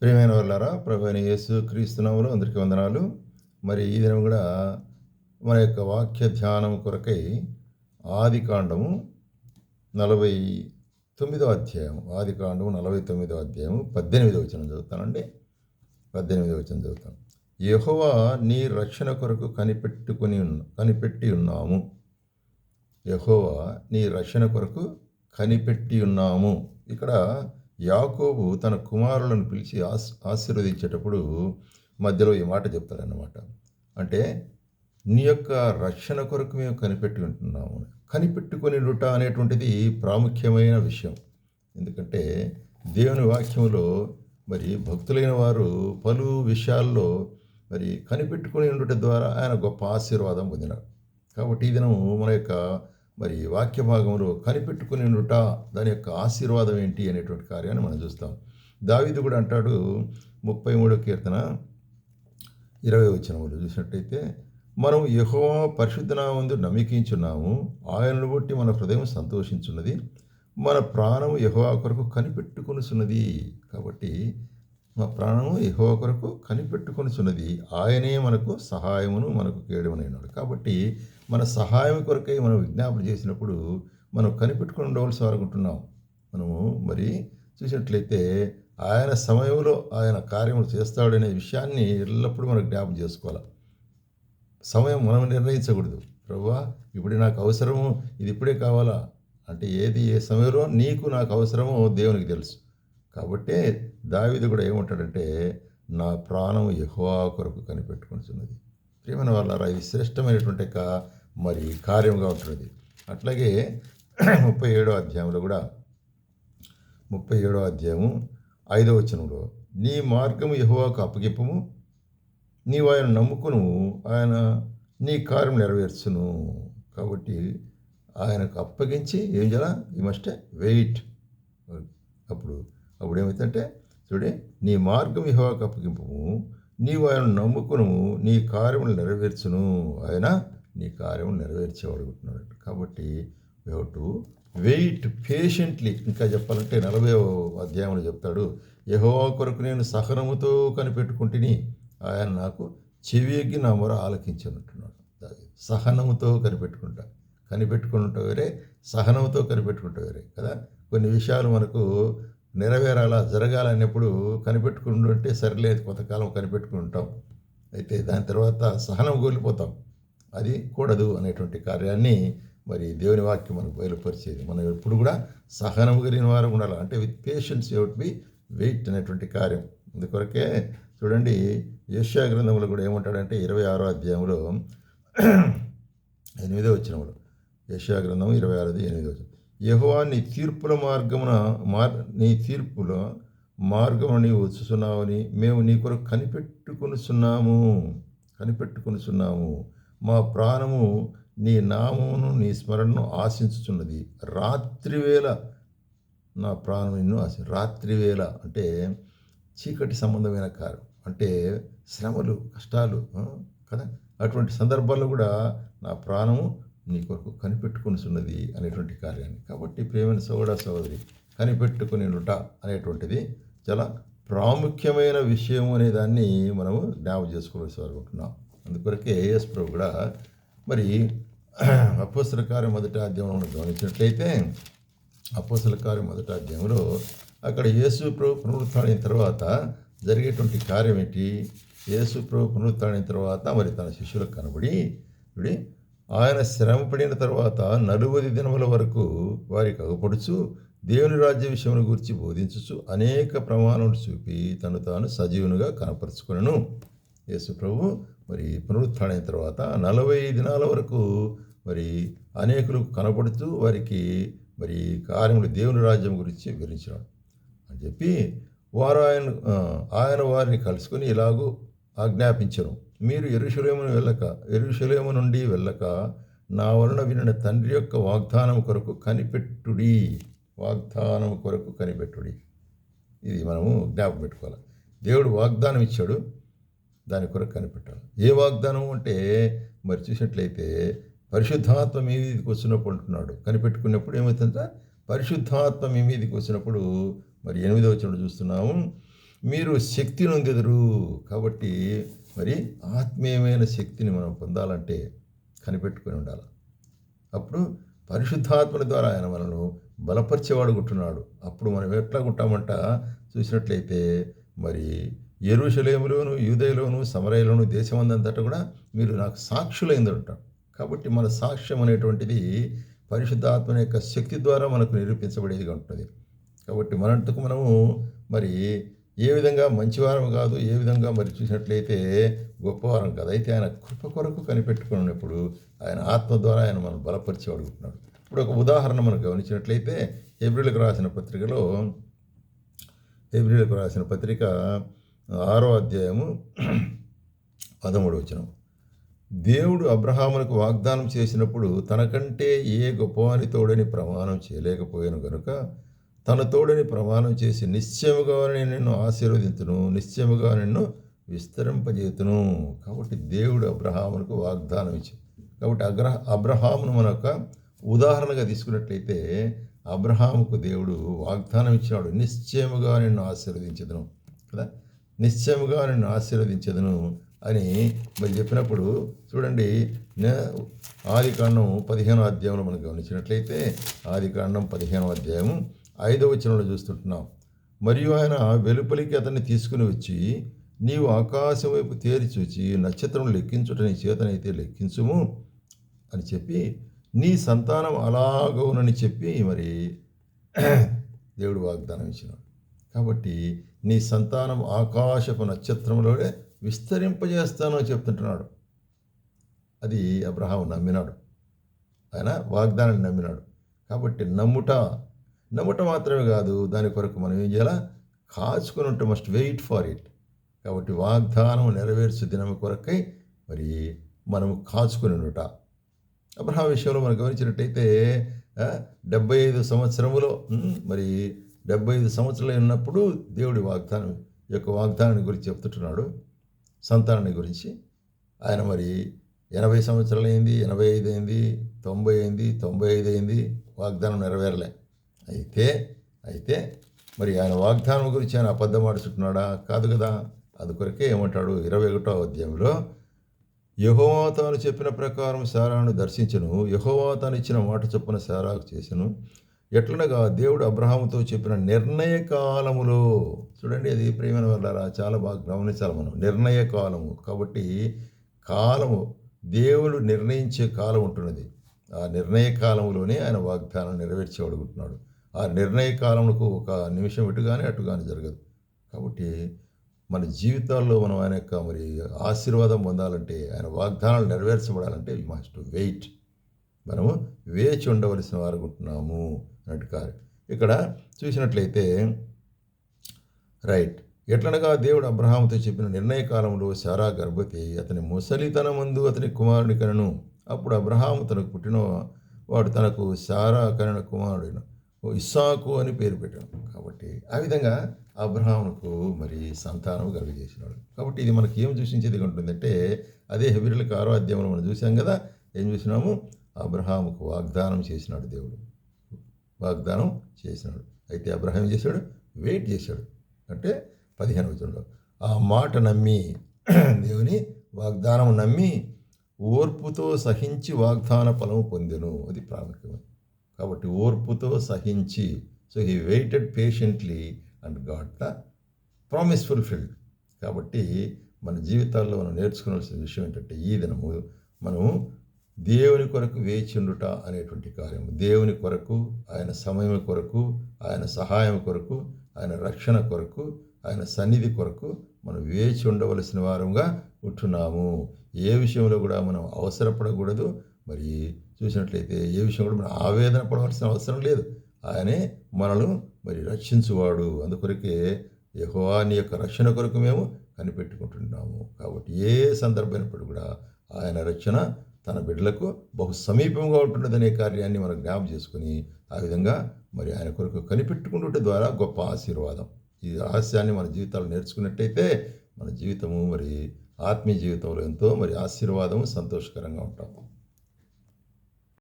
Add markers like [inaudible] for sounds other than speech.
ప్రియమైన వాళ్ళారా ప్రభు అయిన యేసు క్రీస్తునాములు అందరికీ వందనాలు. మరి ఈ దినం కూడా మన యొక్క వాక్య ధ్యానం కొరకై ఆది కాండము నలభై తొమ్మిదో అధ్యాయం ఆది కాండము నలభై తొమ్మిదో అధ్యాయం పద్దెనిమిదో వచనం చదువుతానండి. పద్దెనిమిదో వచనం చదువుతాను. యహోవా నీ రక్షణ కొరకు కనిపెట్టుకుని ఉన్న కనిపెట్టి ఉన్నాము. యహోవా నీ రక్షణ కొరకు కనిపెట్టి ఉన్నాము. ఇక్కడ యాకోబు తన కుమారులను పిలిచి ఆశ్ ఆశీర్వదించేటప్పుడు మధ్యలో ఈ మాట చెప్తారన్నమాట. అంటే నీ యొక్క రక్షణ కొరకు మేము కనిపెట్టుకుంటున్నాము కనిపెట్టుకొని కనిపెట్టుకొనిడుట అనేటువంటిది ప్రాముఖ్యమైన విషయం. ఎందుకంటే దేవుని వాక్యంలో మరి భక్తులైన వారు పలు విషయాల్లో మరి కనిపెట్టుకుని ఉండటం ద్వారా ఆయన గొప్ప ఆశీర్వాదం పొందినారు. కాబట్టి ఈ దినం మన యొక్క మరి వాక్య భాగంలో కనిపెట్టుకుని దాని యొక్క ఆశీర్వాదం ఏంటి అనేటువంటి కార్యాన్ని మనం చూస్తాం. దావీదు కూడా అంటాడు ముప్పై మూడో కీర్తన ఇరవై వచ్చినములు చూసినట్టయితే మనం యెహోవా పరిశుద్ధనామందు నమ్మికించున్నాము ఆయనను బట్టి మన హృదయం సంతోషించున్నది. మన ప్రాణము యహోవా కొరకు కనిపెట్టుకొనుచున్నది. కాబట్టి మా ప్రాణము యహో కొరకు కనిపెట్టుకొనిచున్నది. ఆయనే మనకు సహాయమును మనకు కేడమనైనాడు కాబట్టి మన సహాయం కొరకై మనం విజ్ఞాపన చేసినప్పుడు మనం కనిపెట్టుకుని ఉండవలసి అనుకుంటున్నాం మనము మరి చూసినట్లయితే ఆయన సమయంలో ఆయన కార్యములు చేస్తాడనే విషయాన్ని ఎల్లప్పుడూ మనం జ్ఞాపం చేసుకోవాలి. సమయం మనం నిర్ణయించకూడదు. ప్రభువా ఇప్పుడే నాకు అవసరము ఇది ఇప్పుడే కావాలా? అంటే ఏది ఏ సమయంలో? నీకు నాకు అవసరమో దేవునికి తెలుసు. కాబట్టే దావిది కూడా ఏమంటాడంటే నా ప్రాణం యెహోవా కొరకు కనిపెట్టుకుంటున్నది ప్రియమైన వాళ్ళారా ఇది శ్రేష్టమైనటువంటి యొక్క మరి కార్యంగా ఉంటుంది అట్లాగే ముప్పై ఏడో అధ్యాయంలో కూడా ముప్పై ఏడో అధ్యాయము ఐదో వచనంలో నీ మార్గము యహోవాకు అప్పగింపము నీవు ఆయన నమ్ముకును ఆయన నీ కార్యం నెరవేర్చును. కాబట్టి ఆయనకు అప్పగించి ఏం చేయాలా? ఈ మస్ట్ వెయిట్ అప్పుడు అప్పుడు ఏమవుతుందంటే చూడే నీ మార్గం యహోవాకు అప్పగింపము నీవు ఆయన నమ్ముకును నీ కార్యములు నెరవేర్చును. ఆయన నీ కార్యములు నెరవేర్చేవాడుకుంటున్నాడు కాబట్టి యూ టు వెయిట్ పేషెంట్లీ ఇంకా చెప్పాలంటే నలభై అధ్యాయంలో చెప్తాడు యహో కొరకు నేను సహనముతో కనిపెట్టుకుంటుని ఆయన నాకు చెవియగ్గి నా మొర ఆలకించనుంటున్నాడు సహనముతో కనిపెట్టుకుంటా. కనిపెట్టుకుంటా వేరే సహనంతో కనిపెట్టుకుంటే వేరే కదా. కొన్ని విషయాలు మనకు నెరవేరాలా జరగాలన్నప్పుడు కనిపెట్టుకుంటుంటే సరిలేదు కొంతకాలం కనిపెట్టుకుంటాం. అయితే దాని తర్వాత సహనం కోల్పోతాం. అది కూడదు అనేటువంటి కార్యాన్ని మరి దేవుని వాక్యం మనకు బయలుపరిచేది. మనం ఎప్పుడు కూడా సహనం కలిగిన వారు ఉండాలి. అంటే with patience you'd be wait అనేటువంటి కార్యం. అందుకొరకే చూడండి యశ్యా గ్రంథంలో కూడా ఏమంటాడంటే ఇరవై ఆరో అధ్యాయంలో ఎనిమిదో వచ్చినప్పుడు యశ్యా గ్రంథం ఇరవై ఆరోది ఎనిమిదో వచ్చిన యహోవా నీ తీర్పుల మార్గమున మార్ నీ తీర్పుల మార్గమున నీవు వచ్చుచున్నావని మేము నీ కొరకు కనిపెట్టుకొనుచున్నాము. కనిపెట్టుకొనుచున్నాము. మా ప్రాణము నీ నామమును నీ స్మరణను ఆశించుచున్నది. రాత్రివేళ నా ప్రాణం నిన్ను ఆశ రాత్రివేళ అంటే చీకటి సంబంధమైన కార్యం అంటే శ్రమలు కష్టాలు కదా? అటువంటి సందర్భాల్లో కూడా నా ప్రాణము నీ కొరకు కనిపెట్టుకునిచున్నది అనేటువంటి కార్యాన్ని. కాబట్టి ప్రేమైన సోదర సోదరి కనిపెట్టుకుని నుట అనేటువంటిది చాలా ప్రాముఖ్యమైన విషయం అనే దాన్ని మనము జ్ఞాపకం చేసుకోవాల్సి అనుకుంటున్నాం అందుకొరకే ఏఎస్ ప్రభు కూడా మరి [clears throat] అపోసల కార్యం మొదటి అధ్యాయంలో గమనించినట్లయితే అపోసల కార్యం మొదటి అధ్యాయంలో అక్కడ యేసు ప్రభు పునరుత్డైన తర్వాత జరిగేటువంటి కార్యం ఏంటి యేసు ప్రభు పునరుత్డైన తర్వాత మరి తన శిష్యులకు కనబడి ఆయన శ్రమ పడిన తర్వాత నలువది దినముల వరకు వారికి అగుపడుచు దేవుని రాజ్య విషయమును గురించి బోధించుచు అనేక ప్రమాణములు చూపి తను తాను సజీవునిగా కనపరుచుకును యేసు ప్రభు మరి పునరుత్డైన తర్వాత నలభై దినాల వరకు మరి అనేకులు కనపడుతూ వారికి మరి కార్యములు దేవుని రాజ్యం గురించి వివరించడం అని చెప్పి వారు ఆయన ఆయన వారిని కలుసుకొని ఇలాగూ ఆజ్ఞాపించడం మీరు ఎరుషులేమును వెళ్ళక ఎరుషులేము నుండి వెళ్ళక నా వలన వినిన తండ్రి యొక్క వాగ్దానం కొరకు కనిపెట్టుడి. వాగ్దానం కొరకు కనిపెట్టుడి. ఇది మనము జ్ఞాపకం పెట్టుకోవాలి. దేవుడు వాగ్దానం ఇచ్చాడు దాని కొరకు కనిపెట్టాలి. ఏ వాగ్దానం అంటే మరి చూసినట్లయితే పరిశుద్ధాత్మ మీ మీదకి వచ్చినప్పుడు అంటున్నాడు. కనిపెట్టుకున్నప్పుడు ఏమవుతుందంటే? పరిశుద్ధాత్మ మీ మీదకి వచ్చినప్పుడు మరి ఎనిమిదవ వచ్చినప్పుడు చూస్తున్నాము మీరు శక్తి నొందెదరు. కాబట్టి మరి ఆత్మీయమైన శక్తిని మనం పొందాలంటే కనిపెట్టుకొని ఉండాలి. అప్పుడు పరిశుద్ధాత్మల ద్వారా ఆయన మనను బలపరిచేవాడు ఉంటున్నాడు అప్పుడు మనం ఎట్లా ఉంటామంట చూసినట్లయితే మరి ఎరుషలేములోను యూదయలోను సమరయలోను దేశమందంతటా కూడా మీరు నాకు సాక్షులైంది ఉంటారు కాబట్టి మన సాక్ష్యం అనేటువంటిది పరిశుద్ధాత్మ యొక్క శక్తి ద్వారా మనకు నిరూపించబడేదిగా ఉంటుంది. కాబట్టి మనంతకు మనము మరి ఏ విధంగా మంచివారం కాదు ఏ విధంగా మరి చూసినట్లయితే గొప్పవారం కాదు. అయితే ఆయన కృప కొరకు కనిపెట్టుకున్నప్పుడు ఆయన ఆత్మ ద్వారా ఆయన మనం బలపరిచి అడుగుతున్నాడు. ఇప్పుడు ఒక ఉదాహరణ మనం గమనించినట్లయితే ఏప్రిల్కి రాసిన పత్రికలో ఏప్రిల్కి రాసిన పత్రిక ఆరో అధ్యాయము పదమూడు వచ్చిన దేవుడు అబ్రహాములకు వాగ్దానం చేసినప్పుడు తనకంటే ఏ గొప్పవాని తోడని ప్రమాణం చేయలేకపోయాను కనుక తన తోడని ప్రమాణం చేసి నిశ్చయముగా నేను నిన్ను ఆశీర్వదించును నిశ్చయముగా నిన్ను విస్తరింపజేతును కాబట్టి దేవుడు అబ్రహాములకు వాగ్దానం ఇచ్చింది కాబట్టి అగ్రహ అబ్రహామును మన యొక్క ఉదాహరణగా తీసుకున్నట్లయితే అబ్రహాముకు దేవుడు వాగ్దానం ఇచ్చినాడు. నిశ్చయముగా నిన్ను ఆశీర్వదించదును కదా? నిశ్చయముగా నిన్ను ఆశీర్వదించదును అని మరి చెప్పినప్పుడు చూడండి ఆది కాండం పదిహేనో అధ్యాయంలో మనం గమనించినట్లయితే ఆది కాండం పదిహేనో అధ్యాయం ఐదవ వచనంలో చూస్తుంటున్నాం. మరియు ఆయన వెలుపలికి అతన్ని తీసుకుని వచ్చి నీవు ఆకాశం వైపు తేరి చూచి నక్షత్రం లెక్కించుట నీ చేతనైతే లెక్కించుము అని చెప్పి నీ సంతానం అలాగవునని చెప్పి మరి [clears throat] దేవుడు వాగ్దానం ఇచ్చినాడు. కాబట్టి నీ సంతానం ఆకాశపు నక్షత్రంలోనే విస్తరింపజేస్తాను అని చెప్తుంటున్నాడు. అది అబ్రహాం నమ్మినాడు. ఆయన వాగ్దానాన్ని నమ్మినాడు. కాబట్టి నమ్ముట నమ్మటం మాత్రమే కాదు దాని కొరకు మనం ఏం చేయాలా? కాచుకున్నట్టు ఉంటే మస్ట్ వెయిట్ ఫర్ ఇట్ కాబట్టి వాగ్దానం నెరవేర్చు దినం కొరకై మరి మనం కాచుకుని ఉండుట. అబ్రహాం విషయంలో మనం గమనించినట్టయితే డెబ్బై ఐదు సంవత్సరములో మరి డెబ్బై ఐదు సంవత్సరాలు ఉన్నప్పుడు దేవుడి వాగ్దానం యొక్క వాగ్దానాన్ని గురించి చెప్తుంటున్నాడు సంతానాన్ని గురించి. ఆయన మరి ఎనభై సంవత్సరాలు అయింది ఎనభై ఐదు అయింది తొంభై అయింది తొంభై ఐదు అయింది వాగ్దానం నెరవేరలే. అయితే అయితే మరి ఆయన వాగ్దానం గురించి ఆయన అబద్ధం ఆడుచుంటున్నాడా? కాదు కదా. అది కొరకే ఏమంటాడు? ఇరవై ఒకటో అధ్యాయంలో యహోవా తాను చెప్పిన ప్రకారం శారాను దర్శించను. యహోవా తాను ఇచ్చిన మాట చొప్పున శారాకు చేసను. ఎట్లనగా దేవుడు అబ్రహాముతో చెప్పిన నిర్ణయ కాలములో చూడండి అది ప్రేమైన వల్ల చాలా బాగా గమనించాలి మనం. నిర్ణయ కాలము కాబట్టి కాలము దేవుడు నిర్ణయించే కాలం ఉంటున్నది. ఆ నిర్ణయ కాలంలోనే ఆయన వాగ్దానం నెరవేర్చి అడుగుతున్నాడు ఆ నిర్ణయ కాలములకు ఒక నిమిషం ఇటు కానీ అటు కానీ జరగదు. కాబట్టి మన జీవితాల్లో మనం ఆయన యొక్క మరి ఆశీర్వాదం పొందాలంటే ఆయన వాగ్దానాలు నెరవేర్చబడాలంటే యూ మస్ట్ వెయిట్ మనము వేచి ఉండవలసిన వారు ఉంటున్నాము అన్నట్టు కాదు. ఇక్కడ చూసినట్లయితే రైట్ ఎట్లనగా దేవుడు అబ్రహాముతో చెప్పిన నిర్ణయ కాలంలో శారా గర్భవతి అతని ముసలితన ముందు అతని కుమారుని కనను. అప్పుడు అబ్రహాము తనకు పుట్టిన వాడు తనకు శారా కనన కుమారుడు ఇస్సాకు అని పేరు పెట్టాడు. కాబట్టి ఆ విధంగా అబ్రహాముకు మరి సంతానం కలుగజేసినాడు. కాబట్టి ఇది మనకి ఏం సూచించేది ఉంటుందంటే అదే హెబిరులకు ఆరో అధ్యాయంలో మనం చూసాం కదా ఏం చూసినాము? అబ్రహాముకు వాగ్దానం చేసినాడు దేవుడు. వాగ్దానం చేసినాడు. అయితే అబ్రహాం ఏం చేశాడు? వెయిట్ చేశాడు. అంటే పదిహేను వచనంలో ఆ మాట నమ్మి [clears throat] దేవుని వాగ్దానం నమ్మి ఓర్పుతో సహించి వాగ్దాన ఫలము పొందెను. అది ప్రాముఖ్యం కాబట్టి ఓర్పుతో సహించి so he waited patiently and got the promise fulfilled కాబట్టి మన జీవితాల్లో మనం నేర్చుకోవాల్సిన విషయం ఏంటంటే ఈ దినము మనము దేవుని కొరకు వేచిండుట అనేటువంటి కార్యం దేవుని కొరకు ఆయన సమయం కొరకు ఆయన సహాయం కొరకు ఆయన రక్షణ కొరకు ఆయన సన్నిధి కొరకు మనం వేచి ఉండవలసిన వారంగా ఉంటున్నాము. ఏ విషయంలో కూడా మనం అవసరపడకూడదు. మరి చూసినట్లయితే ఏ విషయం కూడా మనం ఆవేదన పడవలసిన అవసరం లేదు. ఆయనే మనల్ని మరి రక్షించువాడు. అందుకొరకే యహోవాని యొక్క రక్షణ కొరకు మేము కనిపెట్టుకుంటున్నాము. కాబట్టి ఏ సందర్భమైనప్పుడు కూడా ఆయన రక్షణ తన బిడ్డలకు బహు సమీపంగా ఉంటున్నదనే కార్యాన్ని మనం జ్ఞాపం చేసుకుని ఆ విధంగా మరి ఆయన కొరకు కనిపెట్టుకుంటుంటే ద్వారా గొప్ప ఆశీర్వాదం. ఈ రహస్యాన్ని మన జీవితాలు నేర్చుకున్నట్టయితే మన జీవితము మరి ఆత్మీయ జీవితంలో ఎంతో మరి ఆశీర్వాదము సంతోషకరంగా ఉంటాము